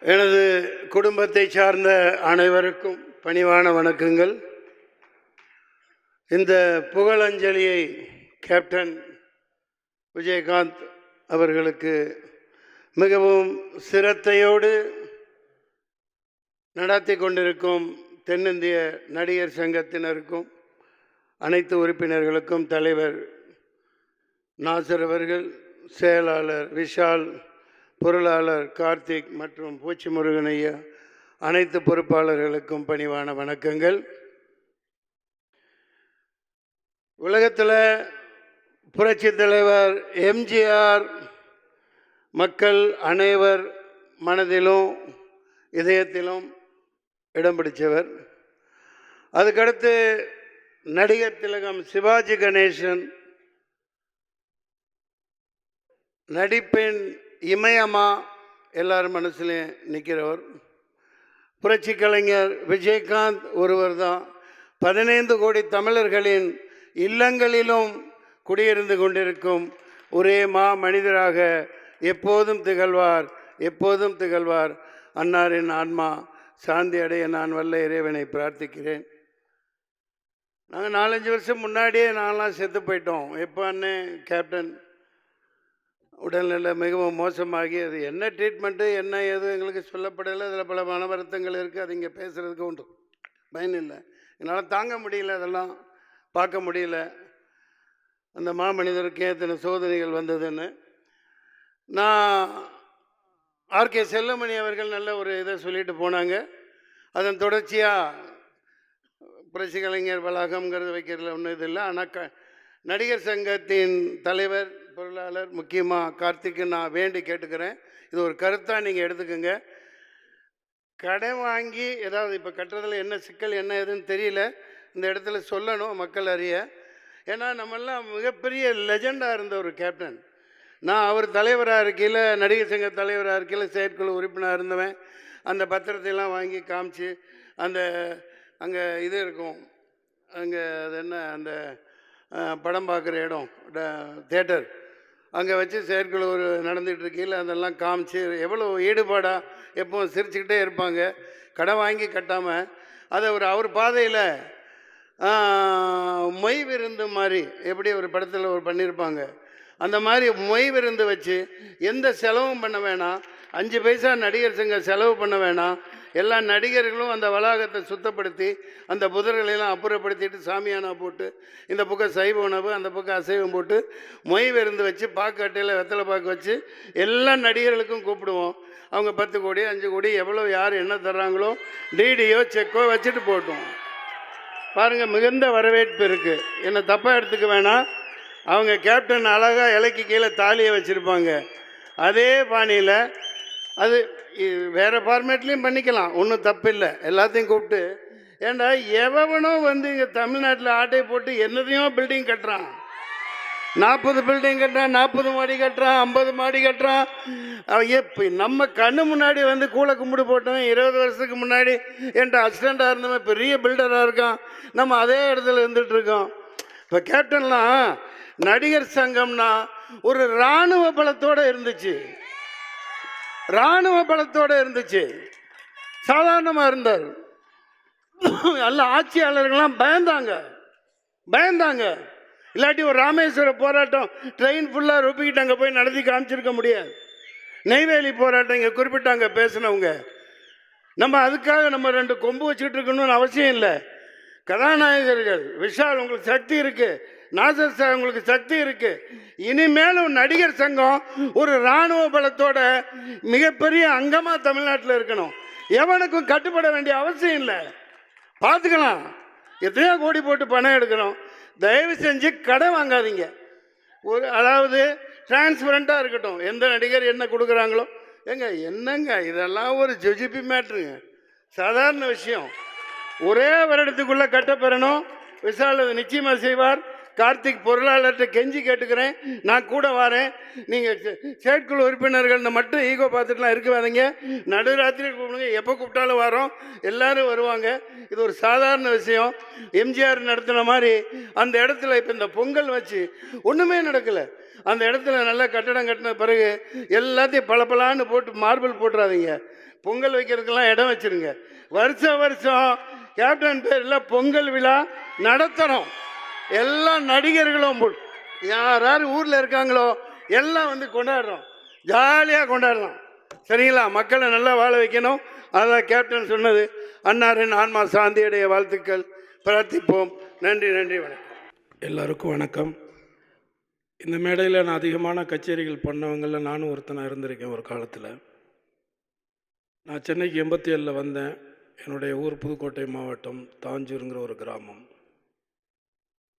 எனது குடும்பத்தை சார்ந்த அனைவருக்கும் பணிவான வணக்கங்கள். இந்த புகழஞ்சலியை கேப்டன் விஜயகாந்த் அவர்களுக்கு மிகவும் சிரத்தையோடு நடத்தி கொண்டிருக்கும் தென்னிந்திய நடிகர் சங்கத்தினருக்கும் அனைத்து உறுப்பினர்களுக்கும் தலைவர் நாசர் அவர்கள் செயலாளர் விஷால் பொருளாளர் கார்த்திக் மற்றும் பூச்சி முருகனையா அனைத்து பொறுப்பாளர்களுக்கும் பணிவான வணக்கங்கள். உலகத்தில் புரட்சி தலைவர் எம்ஜிஆர் மக்கள் அனைவர் மனதிலும் இதயத்திலும் இடம் பிடித்தவர் அதுக்கடுத்து நடிகர் திலகம் சிவாஜி கணேசன் நடிப்பின் இமயமா எல்லார் மனசுலையும் நிற்கிறவர் புரட்சி கலைஞர் விஜயகாந்த் ஒருவர் தான் பதினைந்து கோடி தமிழர்களின் இல்லங்களிலும் குடியிருந்து கொண்டிருக்கும் ஒரே மா மனிதராக எப்போதும் திகழ்வார் எப்போதும் திகழ்வார். அன்னாரின் ஆன்மா சாந்தி அடைய நான் வல்ல இறைவனை பிரார்த்திக்கிறேன். நாங்கள் நாலஞ்சு வருஷம் முன்னாடியே நான்லாம் செத்து போயிட்டோம். எப்போ அண்ணன் கேப்டன்? உடல்நிலை மிகவும் மோசமாகி அது என்ன ட்ரீட்மெண்ட்டு என்ன ஏது எங்களுக்கு சொல்லப்படலை. அதில் பல மன வருத்தங்கள் இருக்குது. அது இங்கே பேசுகிறதுக்கு உண்டு. பயன் இல்லை. என்னால் தாங்க முடியல அதெல்லாம். பார்க்க முடியல. அந்த மாமனிதருக்கு எத்தனை சோதனைகள் வந்ததுன்னு. நான் ஆர்கே செல்லமணி அவர்கள் நல்ல ஒரு இதை சொல்லிட்டு போனாங்க. அதன் தொடர்ச்சியாக புரட்சி கலைஞர் வளாகம்ங்கிறது வைக்கிறதுல ஒன்றும் இது இல்லை. ஆனால் க நடிகர் சங்கத்தின் தலைவர் பொருளாளர் முக்கியமாக கார்த்திக்கு நான் வேண்டி கேட்டுக்கிறேன். இது ஒரு கருத்தாக நீங்கள் எடுத்துக்கோங்க. கடன் வாங்கி ஏதாவது இப்போ கட்டுறதுல என்ன சிக்கல் என்ன ஏதுன்னு தெரியல. இந்த இடத்துல சொல்லணும் மக்கள் அறிய. ஏன்னா நம்மெல்லாம் மிகப்பெரிய லெஜெண்டாக இருந்த ஒரு கேப்டன். நான் அவர் தலைவராக இருக்கையில் நடிகர் சங்க தலைவராக இருக்கையில் செயற்குழு உறுப்பினராக இருந்தவன். அந்த பத்திரத்தையெல்லாம் வாங்கி காமிச்சு அந்த அங்கே இது இருக்கும். அங்கே அது என்ன? அந்த படம் பார்க்குற இடம் தேட்டர். அங்கே வச்சு செயற்குழு ஒரு நடந்துகிட்டு இருக்கையில் அதெல்லாம் காமிச்சு எவ்வளோ ஈடுபாடாக எப்பவும் சிரிச்சுக்கிட்டே இருப்பாங்க. கடன் வாங்கி கட்டாமல் அதை ஒரு அவர் பாதையில் மொய் விருந்து மாதிரி எப்படி ஒரு படத்தில் ஒரு பண்ணியிருப்பாங்க அந்த மாதிரி மொய் விருந்து வச்சு எந்த செலவும் பண்ண வேணாம். அஞ்சு பைசா நடிகர் சங்க செலவு பண்ண வேணாம். எல்லா நடிகர்களும் அந்த வளாகத்தை சுத்தப்படுத்தி அந்த புதர்களையெல்லாம் அப்புறப்படுத்திட்டு சாமியானா போட்டு இந்த பக்கம் சைவ உணவு அந்த பக்கம் அசைவம் போட்டு மொய் விருந்து வச்சு பாக்கட்டையில் வெத்தலை பாக்கு வச்சு எல்லா நடிகர்களுக்கும் கூப்பிடுவோம். அவங்க பத்து கோடி அஞ்சு கோடி எவ்வளோ யார் என்ன தர்றாங்களோ டிடியோ செக்கோ வச்சுட்டு போட்டோம் பாருங்கள் மிகுந்த வரவேற்பு இருக்குது என்னை தப்பாக எடுத்துக்க வேணாம். அவங்க கேப்டன் அழகாக இலைக்கு கீழே தாலியை வச்சுருப்பாங்க. அதே பாணியில் அது வேறு ஃபார்மேட்லேயும் பண்ணிக்கலாம். ஒன்றும் தப்பில்லை. எல்லாத்தையும் கூப்பிட்டு. ஏண்டா எவனோ வந்து இங்கே தமிழ்நாட்டில் ஆட்டை போட்டு என்னதையும் பில்டிங் கட்டுறான். நாற்பது பில்டிங் கட்டுறான் நாற்பது மாடி கட்டுறான் ஐம்பது மாடி கட்டுறான். எப்போ நம்ம கண்ணு முன்னாடி வந்து கூலை கும்பிடு போட்டவன் இருபது வருஷத்துக்கு முன்னாடி என்கிட்ட அசிடண்ட்டாக இருந்தவன் பெரிய பில்டராக இருக்கான். நம்ம அதே இடத்துல இருந்துகிட்ருக்கோம் இப்போ கேப்டன்லாம் நடிகர் சங்கம்னா ஒரு இராணுவ பலத்தோடு இருந்துச்சு. இராணுவ பலத்தோடு இருந்துச்சு. சாதாரணமாக இருந்தார். நல்ல ஆட்சியாளர்கள்லாம் பயந்தாங்க. பயந்தாங்க. இல்லாட்டி ஒரு ராமேஸ்வர போராட்டம் ட்ரெயின் ஃபுல்லாக ரொப்பிக்கிட்டு அங்கே போய் நடத்தி காமிச்சிருக்க முடியாது. நெய்வேலி போராட்டம் இங்கே குறிப்பிட்டாங்க பேசினவங்க. நம்ம அதுக்காக நம்ம ரெண்டு கொம்பு வச்சுக்கிட்டு இருக்கணும்னு அவசியம் இல்லை. கதாநாயகர்கள் விஷால் உங்களுக்கு சக்தி இருக்குது நாசர் சார் உங்களுக்கு சக்தி இருக்கு. இனிமேலும் நடிகர் சங்கம் ஒரு இராணுவ பலத்தோட மிகப்பெரிய அங்கமாக தமிழ்நாட்டில் இருக்கணும். எவனுக்கும் கட்டுப்பட வேண்டிய அவசியம் இல்லை. பார்த்துக்கலாம் எத்தனையோ கோடி போட்டு பணம் எடுக்கிறோம். தயவு செஞ்சு கடை வாங்காதீங்க. ஒரு அதாவது டிரான்ஸ்பரண்ட்டாக இருக்கட்டும். எந்த நடிகர் என்ன கொடுக்குறாங்களோ. ஏங்க என்னங்க? இதெல்லாம் ஒரு ஜொஜிபி மேட்ருங்க சாதாரண விஷயம். ஒரே வருடத்துக்குள்ளே கட்டப்பெறணும் விஷால் நிச்சயமாக செய்வார். கார்த்திக் பொருளாளர்கிட்ட கெஞ்சி கேட்டுக்கிறேன். நான் கூட வரேன். நீங்கள் செயற்குழு உறுப்பினர்கள் மட்டும் ஈகோ பார்த்துட்டுலாம் இருக்காதீங்க. நடுராத்திரி கூப்பிடுங்க. எப்போ கூப்பிட்டாலும் வரோம். எல்லாரும் வருவாங்க. இது ஒரு சாதாரண விஷயம். எம்ஜிஆர் நடத்தின மாதிரி அந்த இடத்துல இப்போ இந்த பொங்கல் வச்சு ஒன்றுமே நடக்கலை. அந்த இடத்துல நல்லா கட்டடம் கட்டின பிறகு எல்லாத்தையும் பளபளான்னு போட்டு மார்பிள் போட்டுறாதீங்க. பொங்கல் வைக்கிறதுக்கெல்லாம் இடம் வச்சிருங்க. வருஷம் வருஷம் கேப்டன் பேரில் பொங்கல் விழா நடத்தணும். எல்லா நடிகர்களும் யார் யார் ஊரில் இருக்காங்களோ எல்லாம் வந்து கொண்டாடுறோம். ஜாலியாக கொண்டாடுறோம். சரிங்களா? மக்களை நல்லா வாழ வைக்கணும். அதான் கேப்டன் சொன்னது. அன்னாரின் ஆன்மா சாந்தியுடைய வாழ்த்துக்கள். பிரார்த்திப்போம். நன்றி நன்றி வணக்கம். எல்லாருக்கும் வணக்கம். இந்த மேடையில் நான் அதிகமான கச்சேரிகள் பண்ணவங்களில் நானும் ஒருத்தனாக இருந்திருக்கேன் ஒரு காலத்தில். நான் சென்னைக்கு எண்பத்தி ஏழில் வந்தேன். என்னுடைய ஊர் புதுக்கோட்டை மாவட்டம் தாஞ்சூருங்கிற ஒரு கிராமம்.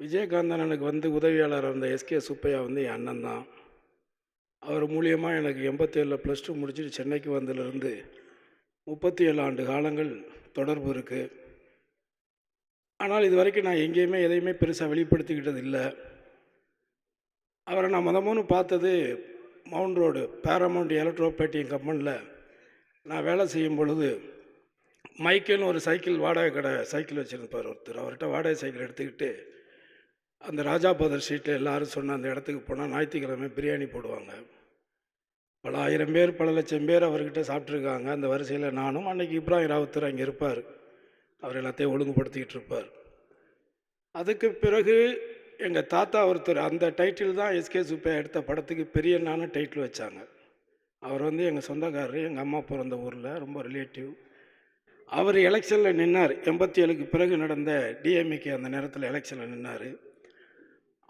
விஜயகாந்த் அண்ணனுக்கு வந்து உதவியாளர் இருந்த எஸ்கே சுப்பையா வந்து என் அண்ணன் தான். அவர் மூலியமாக எனக்கு எண்பத்தேழில் ப்ளஸ் டூ முடிச்சுட்டு சென்னைக்கு வந்ததுலேருந்து முப்பத்தி ஏழு ஆண்டு காலங்கள் தொடர்பு இருக்குது ஆனால் இது வரைக்கும் நான் எங்கேயுமே எதையுமே பெருசாக வெளிப்படுத்திக்கிட்டது இல்லை. அவரை நான் முத மூணு பார்த்தது மவுண்ட் ரோடு பேரமௌண்ட் எலக்ட்ரோபேட்டியம் கம்பெனியில் நான் வேலை செய்யும் பொழுது மைக்கேல்னு ஒரு சைக்கிள் வாடகை கடை சைக்கிள் வச்சுருப்பார் ஒருத்தர். அவர்கிட்ட வாடகை சைக்கிள் எடுத்துக்கிட்டு அந்த ராஜாபதர் ஸ்ட்ரீட்டில் எல்லோரும் சொன்ன அந்த இடத்துக்கு போனால் ஞாயிற்றுக்கிழமை பிரியாணி போடுவாங்க. பல ஆயிரம் பேர் பல லட்சம் பேர் அவர்கிட்ட சாப்பிட்ருக்காங்க அந்த வரிசையில் நானும் அன்றைக்கி இப்ராஹிம் ராவுத்தர் அங்கே இருப்பார். அவர் எல்லாத்தையும் ஒழுங்குபடுத்திக்கிட்டு இருப்பார். அதுக்கு பிறகு எங்கள் தாத்தா ஒருத்தர் அந்த டைட்டில் தான் எஸ்கே சுப்பையா எடுத்த படத்துக்கு பெரியண்ணான டைட்டில் வச்சாங்க. அவர் வந்து எங்கள் சொந்தக்காரர் எங்கள் அம்மா பிறந்த ஊரில் ரொம்ப ரிலேட்டிவ். அவர் எலெக்ஷனில் நின்னார். எண்பத்தி ஏழுக்கு பிறகு நடந்த டிஎம்ஏக்கு அந்த நேரத்தில் எலெக்ஷனில் நின்னார்.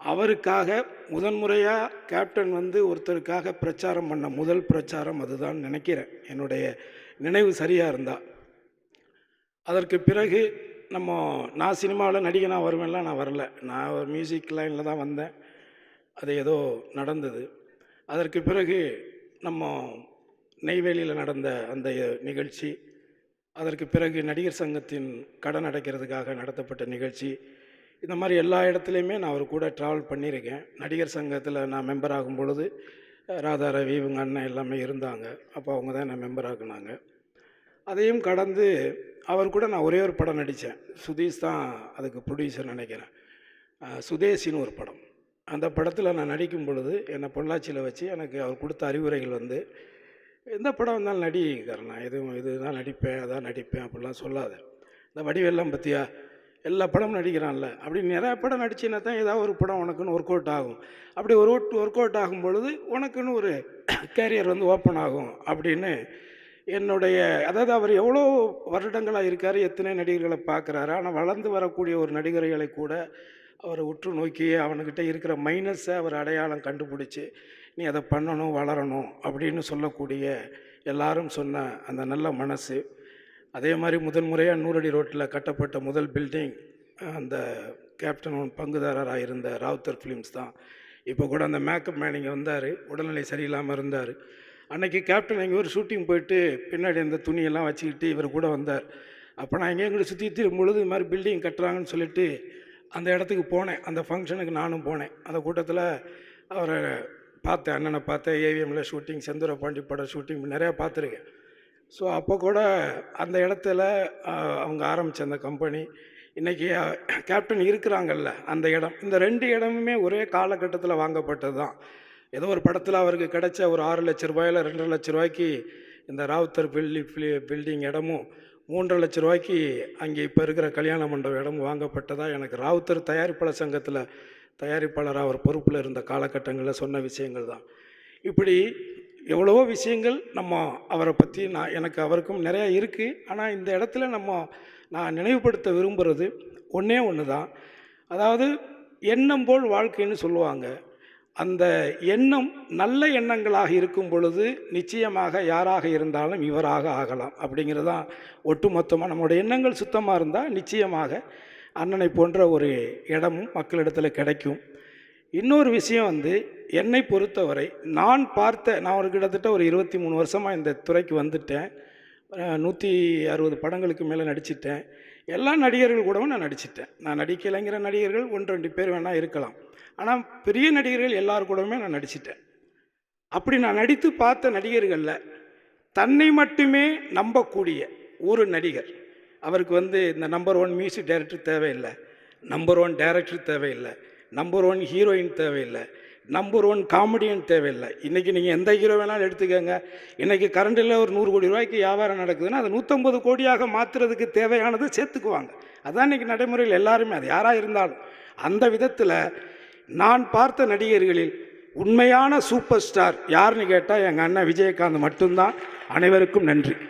அவருக்காக முதன்முறையாக கேப்டன் வந்து ஒருத்தருக்காக பிரச்சாரம் பண்ண முதல் பிரச்சாரம் அதுதான் நினைக்கிறேன். என்னுடைய நினைவு சரியாக இருந்தால் அதற்கு பிறகு நம்ம நான் சினிமாவில் நடிகனாக வருவேன்லாம் நான் வரல. நான் ஒரு மியூசிக் லைனில் தான் வந்தேன். அது ஏதோ நடந்தது. அதற்கு பிறகு நம்ம நெய்வேலியில் நடந்த அந்த நிகழ்ச்சி அதற்கு பிறகு நடிகர் சங்கத்தின் கடன் அடைக்கிறதுக்காக நடத்தப்பட்ட நிகழ்ச்சி இந்த மாதிரி எல்லா இடத்துலையுமே நான் அவர் கூட ட்ராவல் பண்ணியிருக்கேன். நடிகர் சங்கத்தில் நான் மெம்பர் ஆகும் பொழுது ராதா ரவி இவங்க அண்ணன் எல்லாமே இருந்தாங்க. அப்போ அவங்க தான் என்னை மெம்பர் ஆக்குனாங்க. அதையும் கடந்து அவர் கூட நான் ஒரே ஒரு படம் நடித்தேன். சுதீஷ் தான் அதுக்கு ப்ரொடியூசர் நினைக்கிறேன். சுதேஷின்னு சுதேசின்னு ஒரு படம். அந்த படத்தில் நான் நடிக்கும் பொழுது என்னை பொள்ளாச்சியில் வச்சு எனக்கு அவர் கொடுத்த அறிவுரைகள் வந்து எந்த படம் வந்தாலும் நடிக்கிறேன் நான் எதுவும் இதுதான் நடிப்பேன் அதான் நடிப்பேன் அப்படிலாம் சொல்லாத. இந்த வடிவெல்லாம் பற்றியா எல்லா படமும் நடிக்கிறான்ல. அப்படி நிறையா படம் நடிச்சுன்னா தான் ஏதாவது ஒரு படம் உனக்குன்னு ஒர்க் அவுட் ஆகும். அப்படி ஒரு ஒர்க் அவுட் ஆகும் பொழுது உனக்குன்னு ஒரு கேரியர் வந்து ஓப்பன் ஆகும் அப்படின்னு என்னுடைய அதாவது அவர் எவ்வளோ வருடங்களாக இருக்கார் எத்தனை நடிகர்களை பார்க்குறாரு ஆனால் வளர்ந்து வரக்கூடிய ஒரு நடிகர்களை கூட அவரை உற்று நோக்கி அவனுக்கிட்ட இருக்கிற மைனஸை அவர் அடையாளம் கண்டுபிடிச்சி நீ அதை பண்ணணும் வளரணும் அப்படின்னு சொல்லக்கூடிய எல்லாரும் சொன்ன அந்த நல்ல மனசு. அதே மாதிரி முதல் முறையாக நூறடி ரோட்டில் கட்டப்பட்ட முதல் பில்டிங் அந்த கேப்டன் பங்குதாரராக இருந்த ராவுத்தர் ஃபிலிம்ஸ் தான். இப்போ கூட அந்த மேக்கப் மேன் இங்கே வந்தார் உடல்நிலை சரியில்லாமல் இருந்தார். அன்றைக்கி கேப்டன் எங்கே ஒரு ஷூட்டிங் போயிட்டு பின்னாடி அந்த துணியெல்லாம் வச்சுக்கிட்டு இவர் கூட வந்தார். அப்போ நான் எங்கேயும் கூட சுற்றி திரும்பும் பொழுது இது மாதிரி பில்டிங் கட்டுறாங்கன்னு சொல்லிட்டு அந்த இடத்துக்கு போனேன். அந்த ஃபங்க்ஷனுக்கு நானும் போனேன். அந்த கூட்டத்தில் அவரை பார்த்தேன் அண்ணனை பார்த்தேன் ஏவிஎம்மில் ஷூட்டிங் செந்தூர பாண்டி படம் ஷூட்டிங் நிறையா பார்த்துருக்கேன். ஸோ அப்போ கூட அந்த இடத்துல அவங்க ஆரம்பித்த அந்த கம்பெனி இன்றைக்கி கேப்டன் இருக்கிறாங்கல்ல அந்த இடம். இந்த ரெண்டு இடமுமே ஒரே காலகட்டத்தில் வாங்கப்பட்டது தான். ஏதோ ஒரு படத்தில் அவருக்கு கிடைச்ச ஒரு ஆறு லட்ச ரூபாயில் ரெண்டரை லட்ச ரூபாய்க்கு இந்த ராவுத்தர் பில்டி பில்டிங் இடமும் மூன்றரை லட்ச ரூபாய்க்கு அங்கே இப்போ இருக்கிற கல்யாண மண்டபம் இடமும் வாங்கப்பட்டதாக எனக்கு ராவுத்தர் தயாரிப்பாளர் சங்கத்தில் தயாரிப்பாளராக அவர் பொறுப்பில் இருந்த காலகட்டங்களில் சொன்ன விஷயங்கள் தான். இப்படி எவ்வளவோ விஷயங்கள் நம்ம அவரை பற்றி நான் எனக்கு அவருக்கும் நிறையா இருக்குது ஆனால் இந்த இடத்துல நம்ம நான் நினைவுபடுத்த விரும்புகிறது ஒன்றே ஒன்று தான் அதாவது எண்ணம் போல் வாழ்க்கைன்னு சொல்லுவாங்க. அந்த எண்ணம் நல்ல எண்ணங்களாக இருக்கும் பொழுது நிச்சயமாக யாராக இருந்தாலும் இவராக ஆகலாம். அப்படிங்கிறது தான் ஒட்டுமொத்தமாக நம்மளுடைய எண்ணங்கள் சுத்தமாக இருந்தால் நிச்சயமாக அண்ணனை போன்ற ஒரு இடமும் மக்களிடத்தில் கிடைக்கும். இன்னொரு விஷயம் வந்து என்னை பொறுத்தவரை நான் பார்த்த நான் ஒரு கிட்டத்தட்ட ஒரு இருபத்தி மூணு வருஷமாக இந்த துறைக்கு வந்துட்டேன். நூற்றி அறுபது படங்களுக்கு மேலே நடிச்சிட்டேன். எல்லா நடிகர்கள் கூடவும் நான் நடிச்சிட்டேன். நான் நடிக்கலைங்கிற நடிகர்கள் ஒன்று ரெண்டு பேர் வேணால் இருக்கலாம். ஆனால் பெரிய நடிகர்கள் எல்லார் கூடவுமே நான் நடிச்சிட்டேன். அப்படி நான் நடித்து பார்த்த நடிகர்களில் தன்னை மட்டுமே நம்பக்கூடிய ஒரு நடிகர். அவருக்கு வந்து இந்த நம்பர் ஒன் மியூசிக் டைரக்டர் தேவையில்லை. நம்பர் ஒன் டைரக்டர் தேவையில்லை. நம்பர் ஒன் ஹீரோயின் தேவையில்லை. நம்பர் ஒன் காமெடியன் தேவையில்லை. இன்றைக்கி நீங்கள் எந்த ஹீரோ வேணாலும் எடுத்துக்கோங்க. இன்றைக்கி கரண்டில் ஒரு நூறு கோடி ரூபாய்க்கு வியாபாரம் நடக்குதுன்னா அது நூற்றம்பது கோடியாக மாற்றுறதுக்கு தேவையானது சேர்த்துக்குவாங்க. அதான் இன்றைக்கி நடைமுறையில் எல்லாருமே அது யாராக இருந்தாலும். அந்த விதத்தில் நான் பார்த்த நடிகர்களில் உண்மையான சூப்பர் ஸ்டார் யாருன்னு கேட்டால் எங்கள் அண்ணன் விஜயகாந்த் மட்டும்தான். அனைவருக்கும் நன்றி.